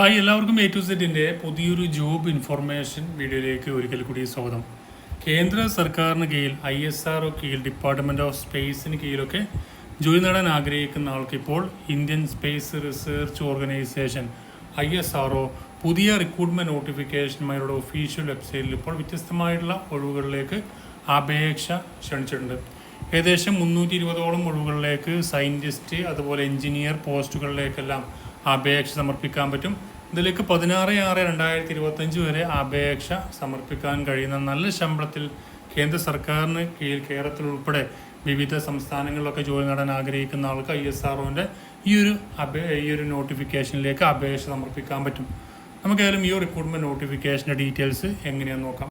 Hi എല്ലാവർക്കും A to സെറ്റിന്റെ പുതിയൊരു ജോബ് ഇൻഫർമേഷൻ വീഡിയോയിലേക്ക് ഒരിക്കൽ കൂടി സ്വാഗതം. കേന്ദ്ര സർക്കാരിന് കീഴിൽ ഐ എസ് ആർ കീഴിൽ ഡിപ്പാർട്ട്മെന്റ് ഓഫ് സ്പേസിന് കീഴിലൊക്കെ ജോലി നേടാൻ ആഗ്രഹിക്കുന്ന ആൾക്കിപ്പോൾ Indian space research organisation I S R പുതിയ റിക്രൂട്ട്മെന്റ് നോട്ടിഫിക്കേഷനുമാരുടെ ഒഫീഷ്യൽ വെബ്സൈറ്റിൽ ഇപ്പോൾ വ്യത്യസ്തമായിട്ടുള്ള ഒഴിവുകളിലേക്ക് അപേക്ഷ ക്ഷണിച്ചിട്ടുണ്ട്. ഏകദേശം മുന്നൂറ്റി ഇരുപതോളം ഒഴിവുകളിലേക്ക് സയന്റിസ്റ്റ് അതുപോലെ എഞ്ചിനീയർ പോസ്റ്റുകളിലേക്കെല്ലാം അപേക്ഷ സമർപ്പിക്കാൻ പറ്റും. ഇതിലേക്ക് പതിനാറ് ആറ് രണ്ടായിരത്തി ഇരുപത്തഞ്ച് വരെ അപേക്ഷ സമർപ്പിക്കാൻ കഴിയുന്ന നല്ല ശമ്പളത്തിൽ കേന്ദ്ര സർക്കാരിന് കീഴിൽ കേരളത്തിൽ ഉൾപ്പെടെ വിവിധ സംസ്ഥാനങ്ങളിലൊക്കെ ജോലി നേടാൻ ആഗ്രഹിക്കുന്ന ആൾക്ക് ഐ എസ് ആർഒന്റെ ഈ ഒരു അപേ ഈ ഒരു നോട്ടിഫിക്കേഷനിലേക്ക് അപേക്ഷ സമർപ്പിക്കാൻ പറ്റും. നമുക്കേതായാലും ഈ റിക്രൂട്ട്മെന്റ് നോട്ടിഫിക്കേഷന്റെ ഡീറ്റെയിൽസ് എങ്ങനെയാണെന്ന് നോക്കാം.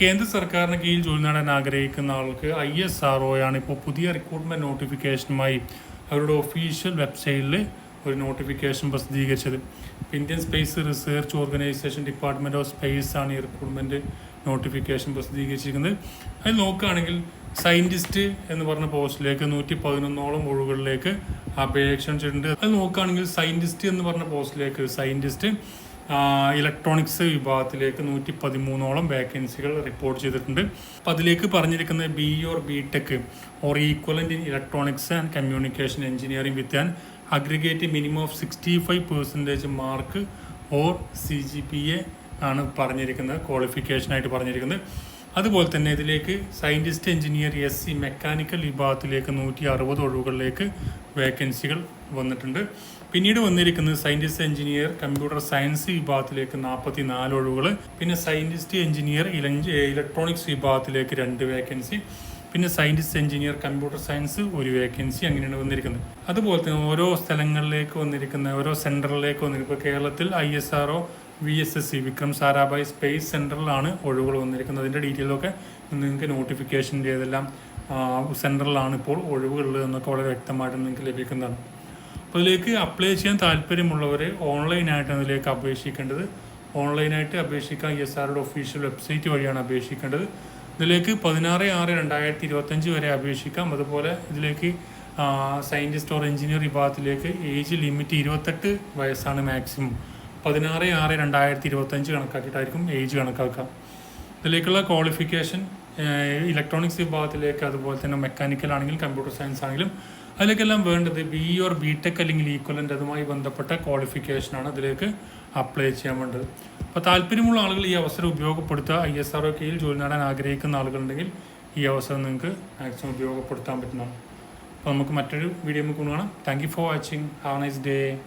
കേന്ദ്ര സർക്കാരിന് കീഴിൽ ജോലി നേടാൻ ആഗ്രഹിക്കുന്ന ആൾക്ക് ഐ എസ് ആർ ആണ് ഇപ്പോൾ പുതിയ റിക്രൂട്ട്മെന്റ് നോട്ടിഫിക്കേഷനുമായി അവരുടെ ഒഫീഷ്യൽ വെബ്സൈറ്റിൽ ഒരു നോട്ടിഫിക്കേഷൻ പ്രസിദ്ധീകരിച്ചത്. Indian space research organisation department of space ആണ് ഈ റിക്രൂട്ട്മെന്റ് നോട്ടിഫിക്കേഷൻ പ്രസിദ്ധീകരിച്ചിരിക്കുന്നത്. അത് നോക്കുകയാണെങ്കിൽ സയന്റിസ്റ്റ് എന്ന് പറഞ്ഞ പോസ്റ്റിലേക്ക് നൂറ്റി പതിനൊന്നോളം ഒഴിവുകളിലേക്ക് അപേക്ഷ ചെയ്തിട്ടുണ്ട് അത് നോക്കുകയാണെങ്കിൽ സയന്റിസ്റ്റ് എന്ന് പറഞ്ഞ പോസ്റ്റിലേക്ക് സയന്റിസ്റ്റ് ഇലക്ട്രോണിക്സ് വിഭാഗത്തിലേക്ക് നൂറ്റി പതിമൂന്നോളം വേക്കൻസികൾ റിപ്പോർട്ട് ചെയ്തിട്ടുണ്ട്. അപ്പോൾ അതിലേക്ക് പറഞ്ഞിരിക്കുന്ന B or B tech or equivalent in electronics and communication engineering with an aggregate minimum of sixty five percentage mark or C G P A ആണ് പറഞ്ഞിരിക്കുന്നത് ക്വാളിഫിക്കേഷനായിട്ട് പറഞ്ഞിരിക്കുന്നത്. അതുപോലെ തന്നെ ഇതിലേക്ക് scientist engineer S C mechanical വിഭാഗത്തിലേക്ക് നൂറ്റി അറുപത് ഒഴിവുകളിലേക്ക് വേക്കൻസികൾ വന്നിട്ടുണ്ട്. പിന്നീട് വന്നിരിക്കുന്നത് സയന്റിസ്റ്റ് എഞ്ചിനീയർ കമ്പ്യൂട്ടർ സയൻസ് വിഭാഗത്തിലേക്ക് നാൽപ്പത്തി നാല് ഒഴിവുകൾ പിന്നെ സയന്റിസ്റ്റ് എഞ്ചിനീയർ ഇലക്ട്രോണിക്സ് വിഭാഗത്തിലേക്ക് രണ്ട് വേക്കൻസി പിന്നെ സയന്റിസ്റ്റ് എഞ്ചിനീയർ കമ്പ്യൂട്ടർ സയൻസ് ഒരു വേക്കൻസി അങ്ങനെയാണ് വന്നിരിക്കുന്നത്. അതുപോലെ തന്നെ ഓരോ സ്ഥലങ്ങളിലേക്ക് വന്നിരിക്കുന്ന ഓരോ സെന്ററിലേക്ക് വന്നിരിക്കുന്നത് ഇപ്പോൾ കേരളത്തിൽ I S R O V S S C Vikram Sarabhai space സെന്ററിലാണ് ഒഴിവുകൾ വന്നിരിക്കുന്നത്. അതിന്റെ ഡീറ്റെയിലൊക്കെ നിങ്ങൾക്ക് നോട്ടിഫിക്കേഷന്റെ ഏതെല്ലാം സെന്ററിലാണ് ഇപ്പോൾ ഒഴിവുകൾ എന്നൊക്കെ വളരെ വ്യക്തമായിട്ട് നിങ്ങൾക്ക് ലഭിക്കുന്നതാണ്. അപ്പോൾ ഇതിലേക്ക് അപ്ലൈ ചെയ്യാൻ താല്പര്യമുള്ളവർ ഓൺലൈനായിട്ട് അതിലേക്ക് അപേക്ഷിക്കേണ്ടത്. ഓൺലൈനായിട്ട് അപേക്ഷിക്കാൻ എസ് ആറുടെ ഒഫീഷ്യൽ വെബ്സൈറ്റ് വഴിയാണ് അപേക്ഷിക്കേണ്ടത്. ഇതിലേക്ക് പതിനാറ് ആറ് രണ്ടായിരത്തി ഇരുപത്തഞ്ച് വരെ അപേക്ഷിക്കാം. അതുപോലെ ഇതിലേക്ക് സയന്റിസ്റ്റ് ഓർ എഞ്ചിനീയർ വിഭാഗത്തിലേക്ക് ഏജ് ലിമിറ്റ് ഇരുപത്തെട്ട് വയസ്സാണ് മാക്സിമം പതിനാറ് ആറ് രണ്ടായിരത്തി ഇരുപത്തഞ്ച് കണക്കാക്കിയിട്ടായിരിക്കും ഏജ് കണക്കാക്കുക ഇതിലേക്കുള്ള ക്വാളിഫിക്കേഷൻ ഇലക്ട്രോണിക്സ് വിഭാഗത്തിലേക്ക് അതുപോലെ തന്നെ മെക്കാനിക്കൽ ആണെങ്കിലും കമ്പ്യൂട്ടർ സയൻസ് ആണെങ്കിലും അതിലേക്കെല്ലാം വേണ്ടത് B E or B tech അല്ലെങ്കിൽ ഈക്വലന്റ് അതുമായി ബന്ധപ്പെട്ട ക്വാളിഫിക്കേഷനാണ് അതിലേക്ക് അപ്ലൈ ചെയ്യാൻ വേണ്ടത്. അപ്പോൾ താല്പര്യമുള്ള ആളുകൾ ഈ അവസരം ഉപയോഗപ്പെടുത്തുക. ഐ എസ് ആർ കീഴിൽ ജോലി നേടാൻ ആഗ്രഹിക്കുന്ന ആളുകളുണ്ടെങ്കിൽ ഈ അവസരം നിങ്ങൾക്ക് മാക്സിമം ഉപയോഗപ്പെടുത്താൻ പറ്റുന്നതാണ്. അപ്പോൾ നമുക്ക് മറ്റൊരു വീഡിയോ നമുക്ക് കാണാം. Thank you for watching have nice day